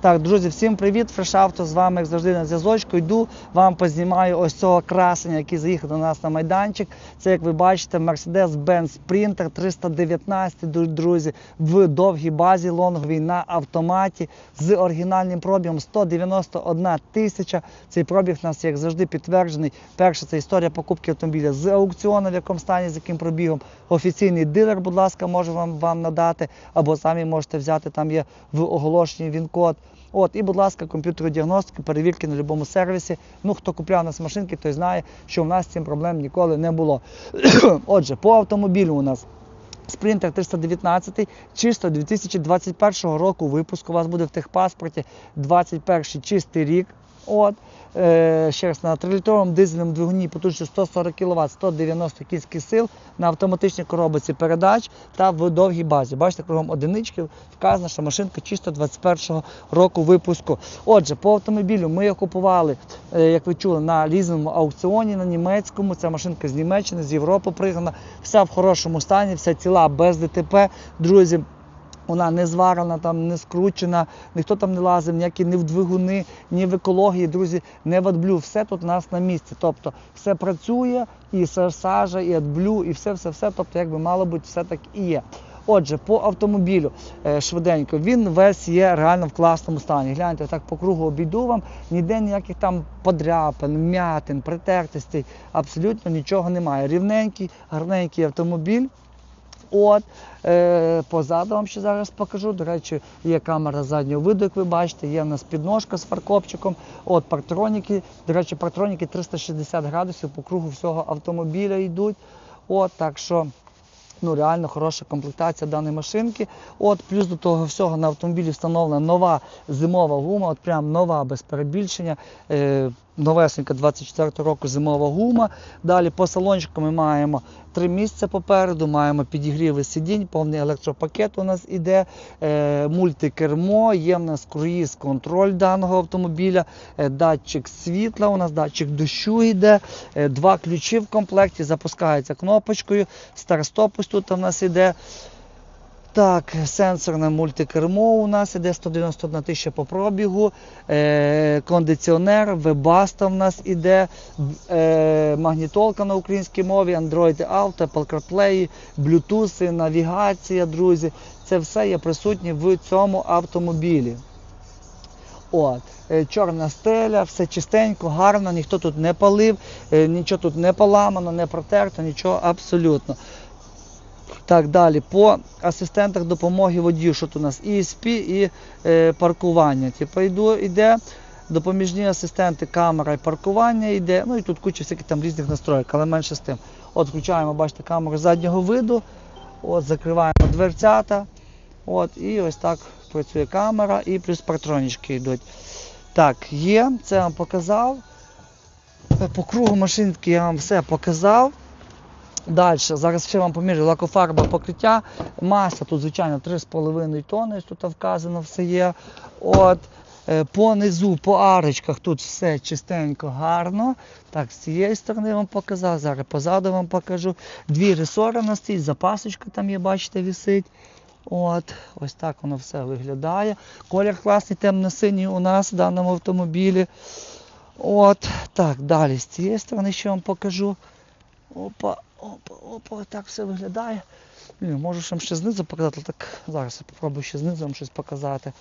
Так, друзі, всім привіт! Фрешавто з вами, як завжди, на зв'язочку. Йду, вам познімаю ось цього красення, який заїхав до нас на майданчик. Це, як ви бачите, Mercedes-Benz Sprinter 319, дру- друзі, в довгій базі лонговій на автоматі з оригінальним пробігом 191 тисяча. Цей пробіг у нас, як завжди, підтверджений. Перше, це історія покупки автомобіля з аукціону, в якому стані, з яким пробігом. Офіційний дилер, будь ласка, може вам, вам надати, або самі можете взяти, там є в оголошенні він-код. От, і, будь ласка, комп'ютеру діагностики, перевірки на будь-якому сервісі. Ну, хто купляв у нас машинки, той знає, що в нас цим проблем ніколи не було. Отже, по автомобілю у нас. Спринтер 319, чисто 2021 року випуску. У вас буде в техпаспорті 21 чистий рік. От. Е, ще раз на 3-літровому дизельному двигуні потужністю 140 кВт, 190 кінських сил на автоматичній коробці передач та в довгій базі. Бачите, кругом одинички вказано, що машинка чисто 21-го року випуску. Отже, по автомобілю ми його купували, е, як ви чули, на лізиному аукціоні на німецькому. Ця машинка з Німеччини, з Європи пригнана. Вся в хорошому стані, вся ціла без ДТП. Друзі, вона не зварена, там, не скручена, ніхто там не лазив, ніякі ні в двигуни, ні в екології, друзі, не в адблю. Все тут у нас на місці. Тобто все працює, і сажа, і адблю, і все-все-все. Тобто, як би мало бути, все так і є. Отже, по автомобілю е, швиденько, він весь є реально в класному стані. Гляньте, так по кругу обійду вам, ніде ніяких там подряпин, м'ятин, притертостей, абсолютно нічого немає. Рівненький, гарненький автомобіль. От, е, позаду вам ще зараз покажу. До речі, є камера заднього виду, як ви бачите, є в нас підножка з фаркопчиком. От партроніки. До речі, партроніки 360 градусів по кругу всього автомобіля йдуть. От, так що ну, реально хороша комплектація даної машинки. От, плюс до того всього на автомобілі встановлена нова зимова гума, от прям нова без перебільшення. Е, новесенька 24 року зимова гума. Далі по салончику ми маємо три місця попереду, маємо підігріви сидінь, повний електропакет у нас іде, е, мультикермо, є в нас круїз контроль даного автомобіля, е, датчик світла, у нас датчик дощу йде, е, два ключі в комплекті, запускається кнопочкою, старт-стоп тут у нас іде. Так, сенсорне мультикермо у нас іде 191 тисяча по пробігу, е, кондиціонер, вебаста в нас іде, е, магнітолка на українській мові, Android Auto, Apple CarPlay, Bluetooth, навігація, друзі. Це все є присутнє в цьому автомобілі. От, е, чорна стеля, все чистенько, гарно, ніхто тут не палив, е, нічого тут не поламано, не протерто, нічого абсолютно. Так, далі по асистентах допомоги водію, що тут у нас ESP і е, паркування. Типу йду, йде допоміжні асистенти, камера і паркування йде. Ну і тут куча всяких там різних настроїк, але менше з тим. От включаємо, бачите, камеру заднього виду, от закриваємо дверцята. От, і ось так працює камера і плюс партронічки йдуть. Так, є, це я вам показав. По кругу машинки я вам все показав. Далі, зараз ще вам помірю лакофарба покриття. Маса тут, звичайно, 3,5 тонни, тут вказано все є. От, е, по низу, по арочках тут все чистенько, гарно. Так, з цієї сторони вам показав, зараз позаду вам покажу. Дві ресори нас стоїть, запасочка там є, бачите, висить. От, ось так воно все виглядає. Колір класний темно-синій у нас в даному автомобілі. От, так, далі з цієї сторони ще вам покажу. Опа, опа, опа, так все виглядає. Блін, можу вам ще знизу показати, так зараз я попробую ще знизу вам щось показати.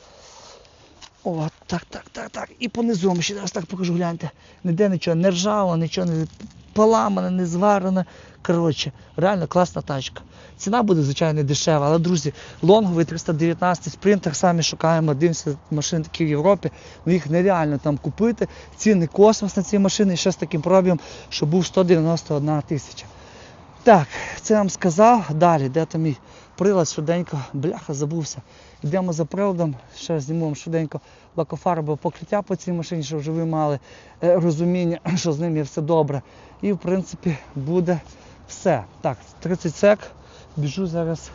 О, так, так, так, так. І понизу вам ще раз так покажу, гляньте. Ніде нічого не ржало, нічого не поламане, не зварене. Коротше, реально класна тачка. Ціна буде, звичайно, дешева, але, друзі, лонговий 319 спринтер, самі шукаємо, дивимося машин такі в Європі, ну їх нереально там купити. Ціни космос на ці машини, ще з таким пробігом, що був 191 тисяча. Так, це я вам сказав. Далі, де там мій прилад швиденько, бляха, забувся. Йдемо за приладом, ще зніму вам швиденько лакофарбове покриття по цій машині, щоб вже ви мали е, розуміння, що з ним є все добре. І в принципі буде все. Так, 30 сек, біжу зараз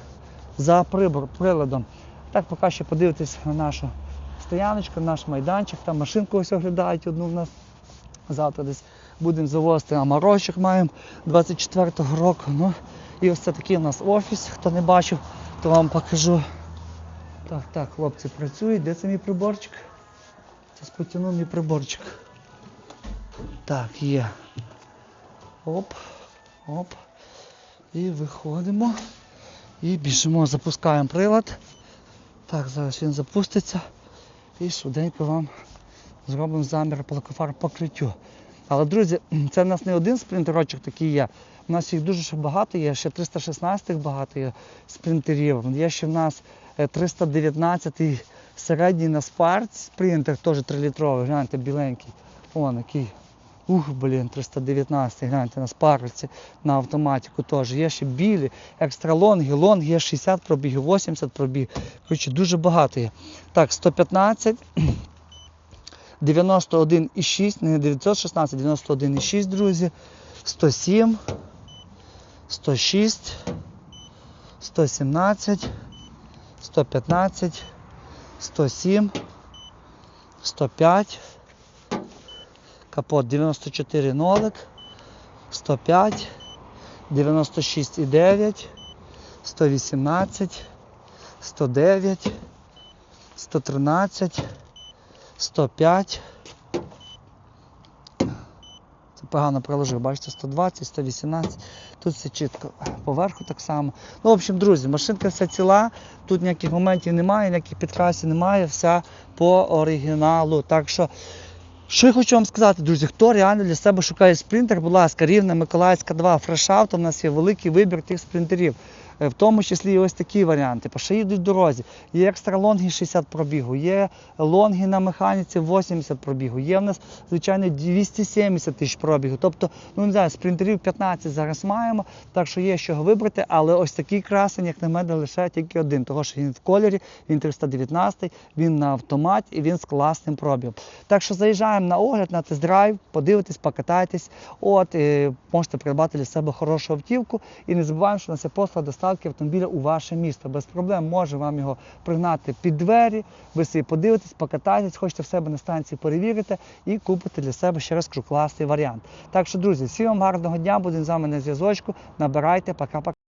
за прибор, приладом. Так, поки ще подивитись на нашу стояночку, наш майданчик, там машинку ось оглядають одну в нас. Завтра десь будемо завозити амарочок маємо 24-го року. Ну, і ось це такий у нас офіс. Хто не бачив, то вам покажу. Так, так, хлопці працюють. Де це мій приборчик? Зараз потягну мій приборчик. Так, є. Оп, оп. І виходимо. І біжимо, запускаємо прилад. Так, зараз він запуститься. І швиденько вам зробимо замір по лакофар покриттю. Але, друзі, це в нас не один спринтерочок такий є. У нас їх дуже багато є, ще 316 багато є спринтерів. Є ще в нас е, 319 середній на спарт спринтер, теж 3-літровий, гляньте, біленький. Вон який. Ух, блін, 319, гляньте, на спарці, на автоматику теж. Є ще білі, екстра лонги, лонг є 60 пробігів, 80 пробіг. Коротше, дуже багато є. Так, 115, 91,6, не 916, 91,6, друзі. 107, 106, 117, 115, 107, 105, капот 94 нолик, 105, 96,9, 118, 109, 113, 105. Це погано проложив, бачите, 120, 118. Тут все чітко. Поверху так само. Ну, в общем, друзі, машинка вся ціла, тут ніяких моментів немає, ніяких підкрасів немає, вся по оригіналу. Так що, що я хочу вам сказати, друзі, хто реально для себе шукає спринтер, будь ласка, Рівна Миколаївська 2, фрешавто, у нас є великий вибір тих спринтерів. Е, В тому числі і ось такі варіанти. По що їдуть в дорозі. Є екстра лонги 60 пробігу, є лонги на механіці 80 пробігу, є в нас, звичайно, 270 тисяч пробігу. Тобто, ну не знаю, спринтерів 15 зараз маємо, так що є чого вибрати, але ось такий красень, як на мене, лише тільки один, тому що він в кольорі, він 319, він на автоматі і він з класним пробігом. Так що заїжджаємо на огляд, на тест-драйв, подивитесь, покатайтесь. От, можете придбати для себе хорошу автівку. І не забуваємо, що нас є послуга доставки автомобіля у ваше місто. Без проблем може вам його пригнати під двері, ви собі подивитесь, покатаєтесь, хочете в себе на станції перевірити і купити для себе ще раз класний варіант. Так що, друзі, всім вам гарного дня, будемо з вами на зв'язочку. Набирайте, пока-пока.